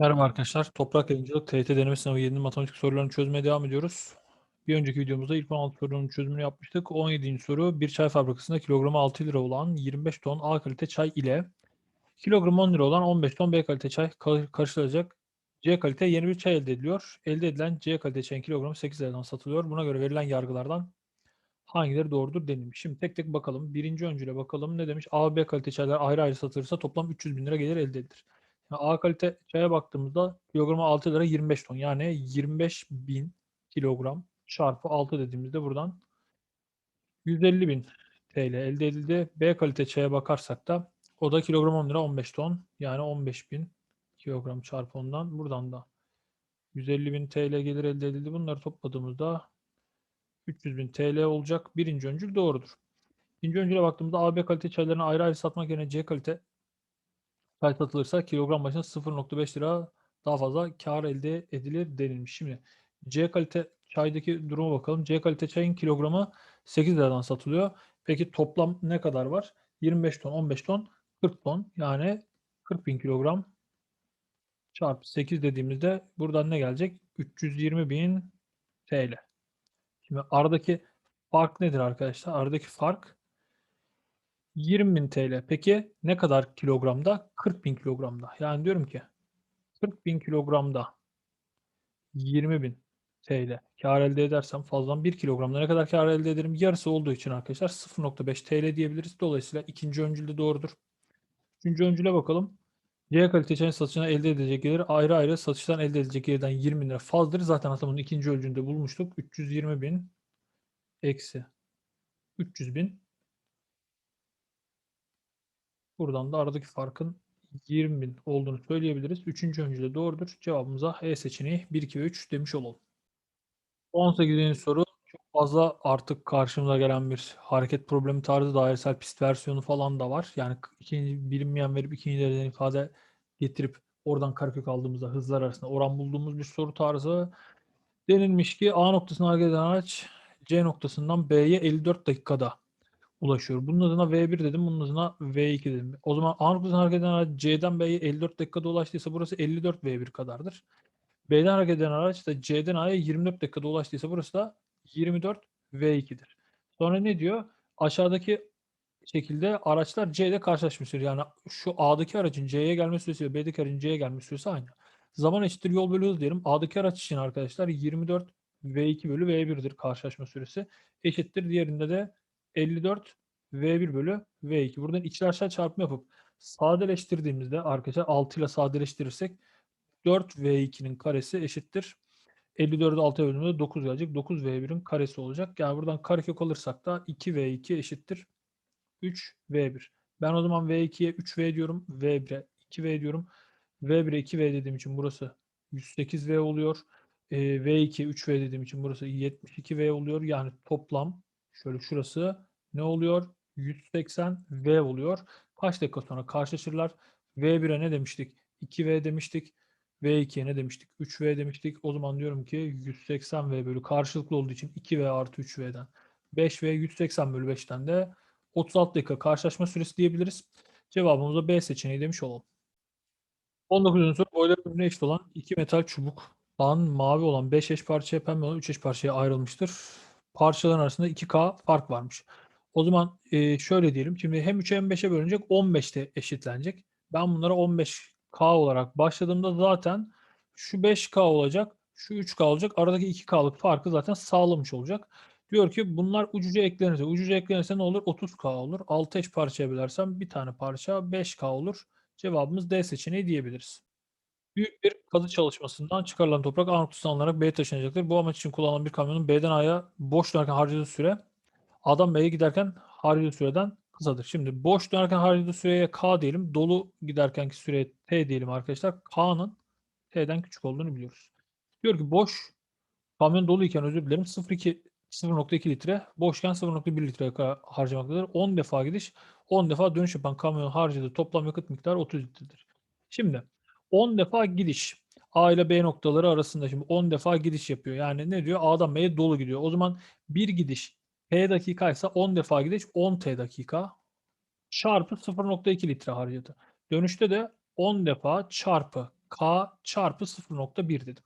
Merhaba arkadaşlar. Toprak Yayıncılık TYT deneme sınavı 7'nin matematik sorularını çözmeye devam ediyoruz. Bir önceki videomuzda ilk 16 sorunun çözümünü yapmıştık. 17. soru bir çay fabrikasında kilogramı 6 lira olan 25 ton A kalite çay ile kilogramı 10 lira olan 15 ton B kalite çay kar- karşılanacak. C kalite yeni bir çay elde ediliyor. Elde edilen C kalite çayın kilogramı 8 liradan satılıyor. Buna göre verilen yargılardan hangileri doğrudur denilmiş. Şimdi tek tek bakalım. Birinci öncüle bakalım. Ne demiş? A, B kalite çaylar ayrı ayrı satılırsa toplam 300 bin lira gelir elde edilir. Yani A kalite çaya baktığımızda kilogramı 6 lira 25 ton. Yani 25 bin kilogram çarpı 6 dediğimizde buradan 150 bin TL elde edildi. B kalite çaya bakarsak da o da kilogram 10 lira 15 ton. Yani 15 bin kilogram çarpı ondan. Buradan da 150 bin TL gelir elde edildi. Bunları topladığımızda 300 bin TL olacak. Birinci öncül doğrudur. İkinci öncüle baktığımızda A, B kalite çaylarını ayrı ayrı satmak yerine C kalite çay satılırsa kilogram başına 0.5 lira daha fazla kar elde edilir denilmiş. Şimdi C kalite çaydaki duruma bakalım. C kalite çayın kilogramı 8 liradan satılıyor. Peki toplam ne kadar var? 25 ton, 15 ton, 40 ton. Yani 40 bin kilogram çarpı 8 dediğimizde buradan ne gelecek? 320 bin TL. Şimdi aradaki fark nedir arkadaşlar? Aradaki fark 20.000 TL. Peki ne kadar kilogramda? 40.000 kilogramda. Yani diyorum ki 40.000 kilogramda 20.000 TL kar elde edersem fazladan 1 kilogramda ne kadar kar elde ederim? Yarısı olduğu için arkadaşlar 0.5 TL diyebiliriz. Dolayısıyla ikinci öncülde doğrudur. Üçüncü öncüle bakalım. C kalite çayın satışına elde edilecek gelir ayrı ayrı satıştan elde edilecek gelirden 20 bin lira fazladır. Zaten hatta bunun ikinci öncülünde bulmuştuk. 320 bin eksi 300 bin Buradan da aradaki farkın 20 bin olduğunu söyleyebiliriz. Üçüncü öncüde doğrudur. Cevabımıza E seçeneği 1, 2 ve 3 demiş olalım. 18. soru çok fazla artık karşımıza gelen bir hareket problemi tarzı dairesel pist versiyonu falan da var. Yani ikinci bilinmeyen verip ikinci dereceden ifade getirip oradan karekök aldığımızda hızlar arasında oran bulduğumuz bir soru tarzı. Denilmiş ki A noktasına hareket eden araç C noktasından B'ye 54 dakikada ulaşıyor. Bunun adına V1 dedim, bunun adına V2 dedim. O zaman A noktasından hareket eden araç C'den B'ye 54 dakikada ulaştıysa burası 54 V1 kadardır. B'den hareket eden araç da C'den A'ya 24 dakikada ulaştıysa burası da 24 V2'dir. Sonra ne diyor? Aşağıdaki şekilde araçlar C'de karşılaşmıştır. Yani şu A'daki aracın C'ye gelme süresi ve B'deki aracın C'ye gelme süresi aynı. Zaman eşittir yol bölü hız diyelim. A'daki araç için arkadaşlar 24 V2 bölü V1'dir karşılaşma süresi. Eşittir. Diğerinde de 54 V1 bölü V2. Buradan içler aşağı çarpımı yapıp sadeleştirdiğimizde arkadaşlar 6 ile sadeleştirirsek 4 V2'nin karesi eşittir. 54'ü 6'ya bölümünde 9 gelecek. 9 V1'in karesi olacak. Yani buradan karekök alırsak da 2 V2 eşittir 3 V1. Ben o zaman V2'ye 3V diyorum. V1'e 2V diyorum. V1'e 2V dediğim için burası 108V oluyor. Ee, V2'ye 3V dediğim için burası 72V oluyor. Yani toplam şöyle şurası ne oluyor? 180V oluyor. Kaç dakika sonra karşılaşırlar? V1'e ne demiştik? 2V demiştik. V2'ye ne demiştik? 3V demiştik. O zaman diyorum ki 180V bölü karşılıklı olduğu için 2V artı 3V'den 5V 180 bölü 5'ten de 36 dakika karşılaşma süresi diyebiliriz. Cevabımıza B seçeneği demiş olalım. 19. soru boyları birbirine eşit olan iki metal çubuktan mavi olan 5 eş parçaya pembe olan 3 eş parçaya ayrılmıştır. Parçaların arasında 2K fark varmış. O zaman e, şöyle diyelim. Şimdi hem 3'e hem 5'e bölünecek 15'te eşitlenecek. Ben bunlara 15K olarak başladığımda zaten şu 5K olacak, şu 3K olacak. Aradaki 2K'lık farkı zaten sağlamış olacak. Diyor ki bunlar ucuca eklenirse, ucuca eklenirse ne olur? 30K olur. 6 eş parçaya bölersem bir tane parça 5K olur. Cevabımız D seçeneği diyebiliriz. Büyük bir kazı çalışmasından çıkarılan toprak A noktasına alınarak B'ye taşınacaktır. Bu amaç için kullanılan bir kamyonun B'den A'ya boş dönerken harcadığı süre A'dan B'ye giderken harcadığı süreden kısadır. Şimdi boş dönerken harcadığı süreye K diyelim. Dolu giderkenki süreye T diyelim arkadaşlar. K'nın T'den küçük olduğunu biliyoruz. Diyor ki boş kamyon doluyken özür dilerim 0.2 0.2 litre, boşken 0.1 litre harcamaktadır. 10 defa gidiş, 10 defa dönüş yapan kamyonun harcadığı toplam yakıt miktarı 30 litredir. Şimdi 10 defa gidiş. A ile B noktaları arasında şimdi 10 defa gidiş yapıyor. Yani ne diyor? A'dan B'ye dolu gidiyor. O zaman bir gidiş T dakika ise 10 defa gidiş 10 T dakika çarpı 0.2 litre harcadı. Dönüşte de 10 defa çarpı K çarpı 0.1 dedim.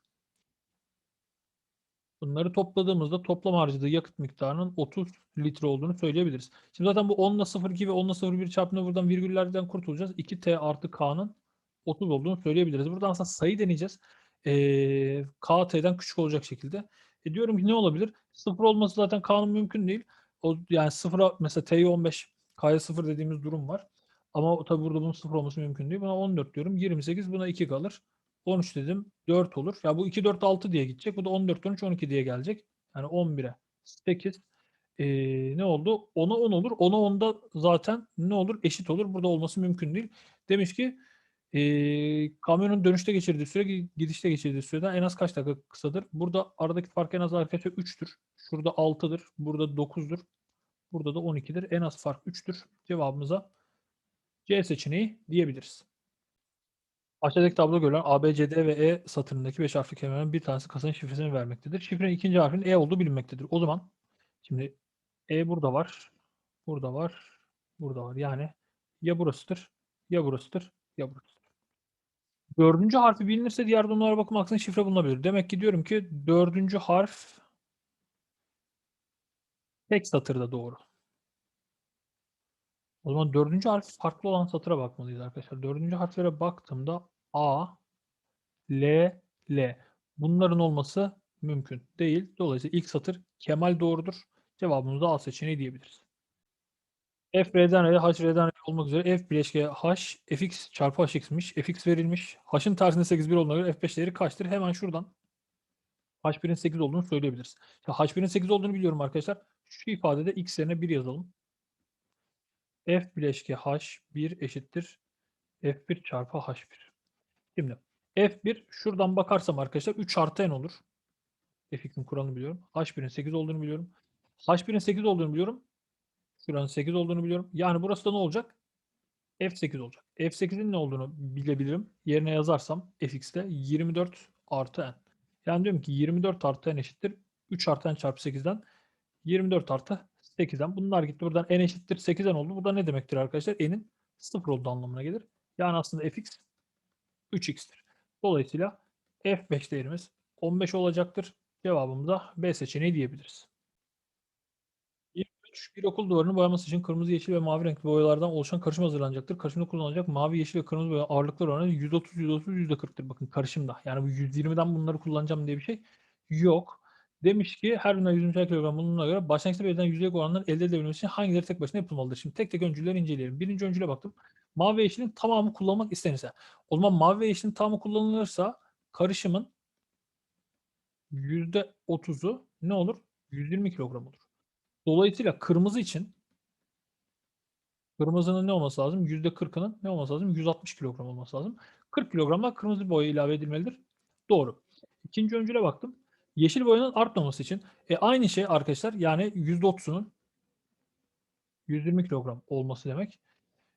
Bunları topladığımızda toplam harcadığı yakıt miktarının 30 litre olduğunu söyleyebiliriz. Şimdi zaten bu 10 ile 0,2 ve 10 ile 0,1 çarpımında buradan virgüllerden kurtulacağız. 2T artı K'nın 30 olduğunu söyleyebiliriz. Buradan aslında sayı deneyeceğiz. Ee, K T'den küçük olacak şekilde. E diyorum ki ne olabilir? 0 olması zaten K'nın mümkün değil. O, yani 0'a mesela T'ye 15, K'ya 0 dediğimiz durum var. Ama tabi burada bunun 0 olması mümkün değil. Buna 14 diyorum. 28 buna 2 kalır. 13 dedim 4 olur. Ya bu 2 4 6 diye gidecek. Bu da 14 13 12 diye gelecek. Yani 11'e 8. Ee, ne oldu? 10'a 10 olur. 10'a 10'da zaten ne olur? Eşit olur. Burada olması mümkün değil. Demiş ki ee, kamyonun dönüşte geçirdiği süre gidişte geçirdiği süreden en az kaç dakika kısadır? Burada aradaki fark en az arkadaşlar 3'tür. Şurada 6'dır. Burada 9'dur. Burada da 12'dir. En az fark 3'tür. Cevabımıza C seçeneği diyebiliriz. Aşağıdaki tablo görülen A, B, C, D ve E satırındaki 5 harfli kelimelerin bir tanesi kasanın şifresini vermektedir. Şifrenin ikinci harfinin E olduğu bilinmektedir. O zaman şimdi E burada var, burada var, burada var. Yani ya burasıdır, ya burasıdır, ya burasıdır. Dördüncü harfi bilinirse diğer durumlara bakılmaksızın şifre bulunabilir. Demek ki diyorum ki dördüncü harf tek satırda doğru. O zaman dördüncü harf farklı olan satıra bakmalıyız arkadaşlar. Dördüncü harflere baktığımda A, L, L. Bunların olması mümkün değil. Dolayısıyla ilk satır Kemal doğrudur. Cevabımız da A seçeneği diyebiliriz. F R'den R'ye, H R'den R olmak üzere F bileşke H, Fx çarpı Hx'miş. Fx verilmiş. H'ın tersinde 8 1 olmak üzere F5 değeri kaçtır? Hemen şuradan H1'in 8 olduğunu söyleyebiliriz. Ya H1'in 8 olduğunu biliyorum arkadaşlar. Şu ifadede X yerine 1 yazalım. F bileşke H1 eşittir. F1 çarpı H1. Şimdi F1 şuradan bakarsam arkadaşlar 3 artı n olur. Fx'in kuralını biliyorum. H1'in 8 olduğunu biliyorum. H1'in 8 olduğunu biliyorum. Şuranın 8 olduğunu biliyorum. Yani burası da ne olacak? F8 olacak. F8'in ne olduğunu bilebilirim. Yerine yazarsam Fx'te 24 artı n. Yani diyorum ki 24 artı n eşittir. 3 artı n çarpı 8'den 24 artı 8'den. Bunlar gitti. Buradan n eşittir 8'den oldu. Bu da ne demektir arkadaşlar? n'in 0 olduğu anlamına gelir. Yani aslında fx 3x'tir. Dolayısıyla f5 değerimiz 15 olacaktır. Cevabımız da B seçeneği diyebiliriz. 23. Bir okul duvarını boyaması için kırmızı, yeşil ve mavi renkli boyalardan oluşan karışım hazırlanacaktır. Karışımda kullanılacak mavi, yeşil ve kırmızı boya ağırlıklar oranı %30, %30, %40'tır. Bakın karışımda. Yani bu 120'den bunları kullanacağım diye bir şey yok. Demiş ki her birine 120 kilogram bulunduğuna göre başlangıçta belirlenen yüzdelik oranların elde edilebilmesi için hangileri tek başına yapılmalıdır? Şimdi tek tek öncülleri inceleyelim. Birinci öncüle baktım. Mavi ve yeşilin tamamı kullanmak istenirse. O zaman mavi ve yeşilin tamamı kullanılırsa karışımın %30'u ne olur? 120 kilogram olur. Dolayısıyla kırmızı için kırmızının ne olması lazım? %40'ının ne olması lazım? 160 kilogram olması lazım. 40 kilogramla kırmızı boya ilave edilmelidir. Doğru. İkinci öncüle baktım. Yeşil boyanın artmaması için e, aynı şey arkadaşlar yani %30'unun 120 kilogram olması demek.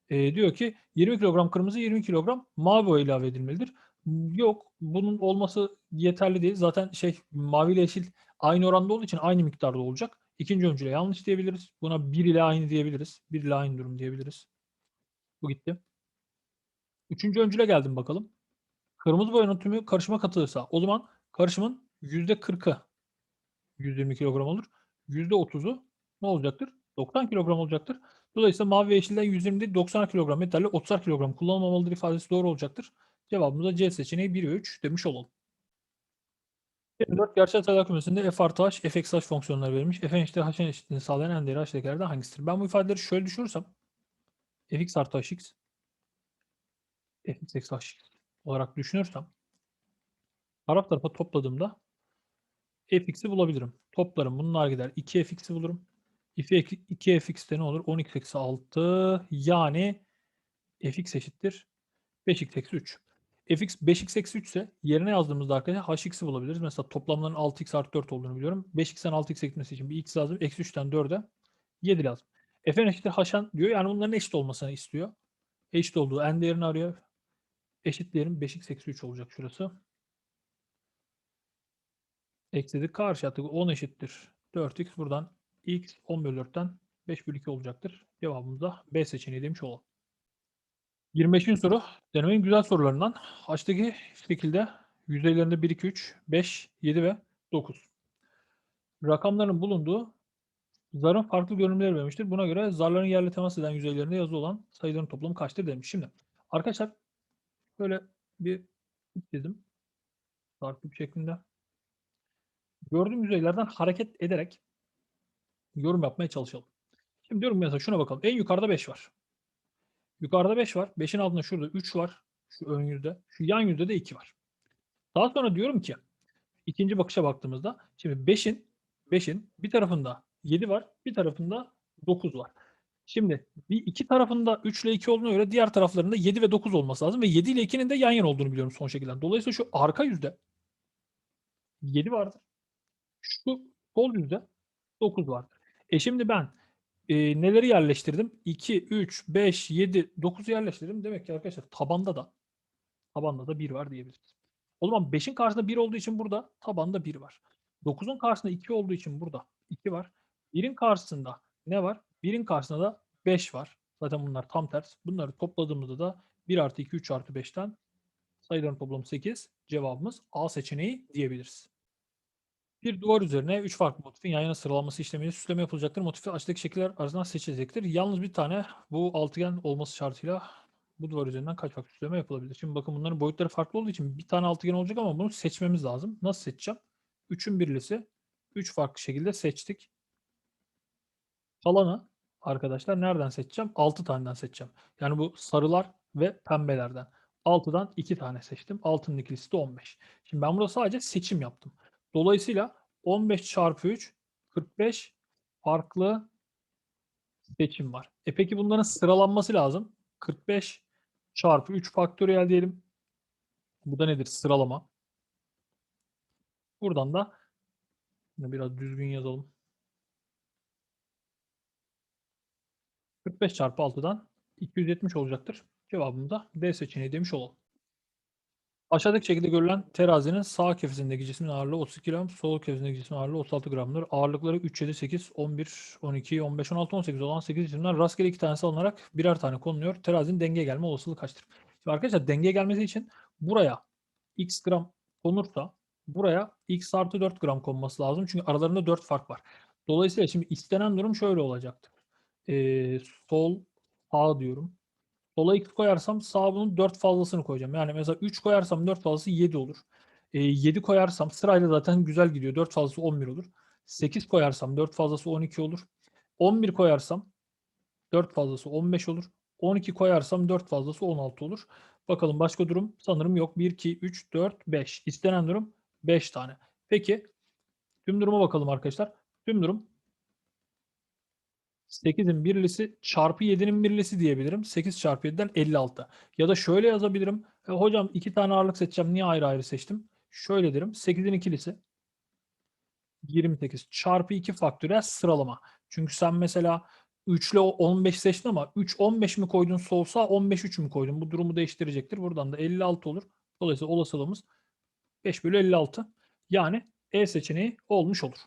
E, diyor ki 20 kilogram kırmızı 20 kilogram mavi boya ilave edilmelidir. Yok bunun olması yeterli değil. Zaten şey mavi ile yeşil aynı oranda olduğu için aynı miktarda olacak. İkinci öncüle yanlış diyebiliriz. Buna 1 ile aynı diyebiliriz. 1 ile aynı durum diyebiliriz. Bu gitti. Üçüncü öncüle geldim bakalım. Kırmızı boyanın tümü karışıma katılırsa o zaman karışımın %40'ı 120 kilogram olur. %30'u ne olacaktır? 90 kilogram olacaktır. Dolayısıyla mavi ve yeşilden 120 değil 90 kilogram metalli 30 kilogram kullanılmamalıdır ifadesi doğru olacaktır. Cevabımız da C seçeneği 1 ve 3 demiş olalım. 24 gerçel sayılar kümesinde f artı h, f eksi h fonksiyonları verilmiş. f'nin eşittir h'ın eşitliğini sağlayan en değeri h değerlerden hangisidir? Ben bu ifadeleri şöyle düşünürsem fx artı hx fx eksi hx olarak düşünürsem taraf tarafa topladığımda fx'i bulabilirim. Toplarım bunlar gider. 2fx'i bulurum. 2fx'te ne olur? 12 eksi 6 yani fx eşittir 5x eksi 3. fx 5x eksi 3 ise yerine yazdığımızda arkadaşlar hx'i bulabiliriz. Mesela toplamların 6x artı 4 olduğunu biliyorum. 5x'ten 6x'e gitmesi için bir x lazım. Eksi 3'ten 4'e 7 lazım. fn eşittir hn diyor. Yani bunların eşit olmasını istiyor. Eşit olduğu n değerini arıyor. Eşit değerim 5x eksi 3 olacak şurası. Ekledik. Karşı attık. 10 eşittir. 4x buradan x 10 bölü 4'ten 5 bölü 2 olacaktır. Cevabımız da B seçeneği demiş olalım. 25. soru denemenin güzel sorularından. Açtaki şekilde yüzeylerinde 1, 2, 3, 5, 7 ve 9. Rakamların bulunduğu zarın farklı görünümleri vermiştir. Buna göre zarların yerle temas eden yüzeylerinde yazı olan sayıların toplamı kaçtır demiş. Şimdi arkadaşlar böyle bir çizdim. Farklı bir şeklinde. Gördüğüm yüzeylerden hareket ederek yorum yapmaya çalışalım. Şimdi diyorum mesela şuna bakalım. En yukarıda 5 var. Yukarıda 5 var. 5'in altında şurada 3 var. Şu ön yüzde. Şu yan yüzde de 2 var. Daha sonra diyorum ki ikinci bakışa baktığımızda şimdi 5'in 5'in bir tarafında 7 var. Bir tarafında 9 var. Şimdi bir iki tarafında 3 ile 2 olduğuna göre diğer taraflarında 7 ve 9 olması lazım ve 7 ile 2'nin de yan yana olduğunu biliyorum son şekilde. Dolayısıyla şu arka yüzde 7 vardır. Şu sol yüzde 9 vardır. E şimdi ben e, neleri yerleştirdim? 2, 3, 5, 7, 9'u yerleştirdim. Demek ki arkadaşlar tabanda da tabanda da 1 var diyebiliriz. O zaman 5'in karşısında 1 olduğu için burada tabanda 1 var. 9'un karşısında 2 olduğu için burada 2 var. 1'in karşısında ne var? 1'in karşısında da 5 var. Zaten bunlar tam ters. Bunları topladığımızda da 1 artı 2, 3 artı 5'ten sayıların toplamı 8. Cevabımız A seçeneği diyebiliriz. Bir duvar üzerine 3 farklı motifin yan yana sıralanması işlemiyle süsleme yapılacaktır. Motifi aşağıdaki şekiller arasından seçilecektir. Yalnız bir tane bu altıgen olması şartıyla bu duvar üzerinden kaç farklı süsleme yapılabilir? Şimdi bakın bunların boyutları farklı olduğu için bir tane altıgen olacak ama bunu seçmemiz lazım. Nasıl seçeceğim? 3'ün birlisi 3 farklı şekilde seçtik. Kalanı arkadaşlar nereden seçeceğim? 6 taneden seçeceğim. Yani bu sarılar ve pembelerden. 6'dan 2 tane seçtim. 6'nın ikilisi de 15. Şimdi ben burada sadece seçim yaptım. Dolayısıyla 15 çarpı 3 45 farklı seçim var. E peki bunların sıralanması lazım. 45 çarpı 3 faktöriyel diyelim. Bu da nedir? Sıralama. Buradan da biraz düzgün yazalım. 45 çarpı 6'dan 270 olacaktır. Cevabımız da D seçeneği demiş olalım. Aşağıdaki şekilde görülen terazinin sağ kefesindeki cismin ağırlığı 32 gram, sol kefesindeki cismin ağırlığı 36 gramdır. Ağırlıkları 3, 7, 8, 11, 12, 15, 16, 18 olan 8 cisimden rastgele 2 tanesi alınarak birer tane konuluyor. Terazinin dengeye gelme olasılığı kaçtır? Şimdi arkadaşlar dengeye gelmesi için buraya x gram konursa buraya x artı 4 gram konması lazım. Çünkü aralarında 4 fark var. Dolayısıyla şimdi istenen durum şöyle olacaktır. Ee, sol, sağ diyorum. Sola x koyarsam sağa bunun 4 fazlasını koyacağım. Yani mesela 3 koyarsam 4 fazlası 7 olur. E, 7 koyarsam sırayla zaten güzel gidiyor. 4 fazlası 11 olur. 8 koyarsam 4 fazlası 12 olur. 11 koyarsam 4 fazlası 15 olur. 12 koyarsam 4 fazlası 16 olur. Bakalım başka durum sanırım yok. 1, 2, 3, 4, 5. İstenen durum 5 tane. Peki tüm duruma bakalım arkadaşlar. Tüm durum 8'in birlisi çarpı 7'nin birlisi diyebilirim. 8 çarpı 7'den 56. Ya da şöyle yazabilirim. E, hocam iki tane ağırlık seçeceğim. Niye ayrı ayrı seçtim? Şöyle derim. 8'in ikilisi 28 çarpı 2 faktöriyel sıralama. Çünkü sen mesela 3 ile 15 seçtin ama 3 15 mi koydun solsa 15 3 mü koydun? Bu durumu değiştirecektir. Buradan da 56 olur. Dolayısıyla olasılığımız 5 bölü 56. Yani E seçeneği olmuş olur.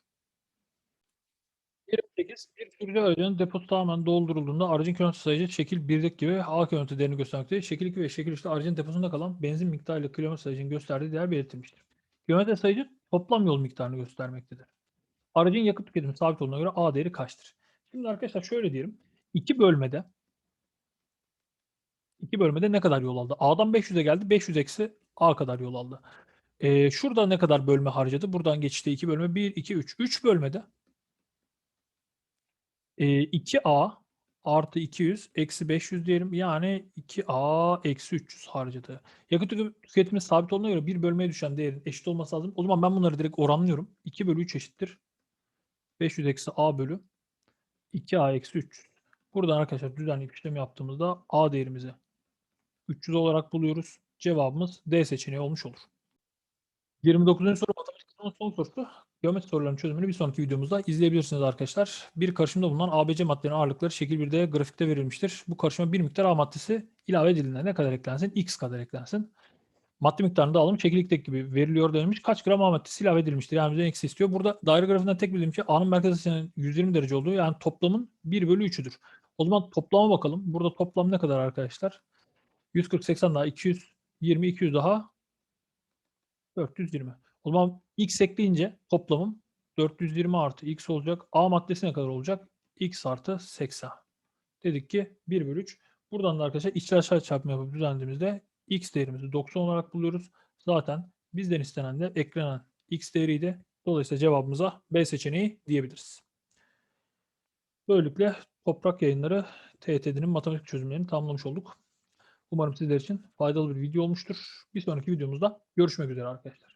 28 bir aracının deposu tamamen doldurulduğunda aracın kilometre sayıcı şekil 1'deki gibi A kilometre değerini göstermektedir. Şekil 2 ve şekil 3'te aracın deposunda kalan benzin miktarıyla kilometre sayıcının gösterdiği değer belirtilmiştir. Kilometre sayıcı toplam yol miktarını göstermektedir. Aracın yakıt tüketimi sabit olduğuna göre A değeri kaçtır? Şimdi arkadaşlar şöyle diyelim. İki bölmede iki bölmede ne kadar yol aldı? A'dan 500'e geldi. 500 eksi A kadar yol aldı. Ee, şurada ne kadar bölme harcadı? Buradan geçişte 2 bölme 1, 2, 3. 3 bölmede e, 2A artı 200 eksi 500 diyelim. Yani 2A eksi 300 harcadı. Yakıt tüketimi sabit olduğuna göre bir bölmeye düşen değerin eşit olması lazım. O zaman ben bunları direkt oranlıyorum. 2 bölü 3 eşittir. 500 eksi A bölü 2A eksi 300. Buradan arkadaşlar düzenli işlem yaptığımızda A değerimizi 300 olarak buluyoruz. Cevabımız D seçeneği olmuş olur. 29. soru matematik son sorusu. Geometri sorularının çözümünü bir sonraki videomuzda izleyebilirsiniz arkadaşlar. Bir karışımda bulunan ABC maddelerin ağırlıkları şekil 1'de grafikte verilmiştir. Bu karışıma bir miktar A maddesi ilave edildiğinde ne kadar eklensin? X kadar eklensin. Madde miktarını da alalım. Şekildeki gibi veriliyor denilmiş. Kaç gram A maddesi ilave edilmiştir? Yani bizden X istiyor. Burada daire grafiğinden tek bildiğim şey A'nın merkez açısının 120 derece olduğu. Yani toplamın 1 bölü 3'üdür. O zaman toplama bakalım. Burada toplam ne kadar arkadaşlar? 140, 80 daha 220, 200 daha 420. O zaman x ekleyince toplamım 420 artı x olacak. A maddesi ne kadar olacak? x artı 80. Dedik ki 1 bölü 3. Buradan da arkadaşlar içler aşağı çarpma yapıp düzenlediğimizde x değerimizi 90 olarak buluyoruz. Zaten bizden istenen de eklenen x değeriydi. Dolayısıyla cevabımıza B seçeneği diyebiliriz. Böylelikle Toprak Yayınları TET'nin matematik çözümlerini tamamlamış olduk. Umarım sizler için faydalı bir video olmuştur. Bir sonraki videomuzda görüşmek üzere arkadaşlar.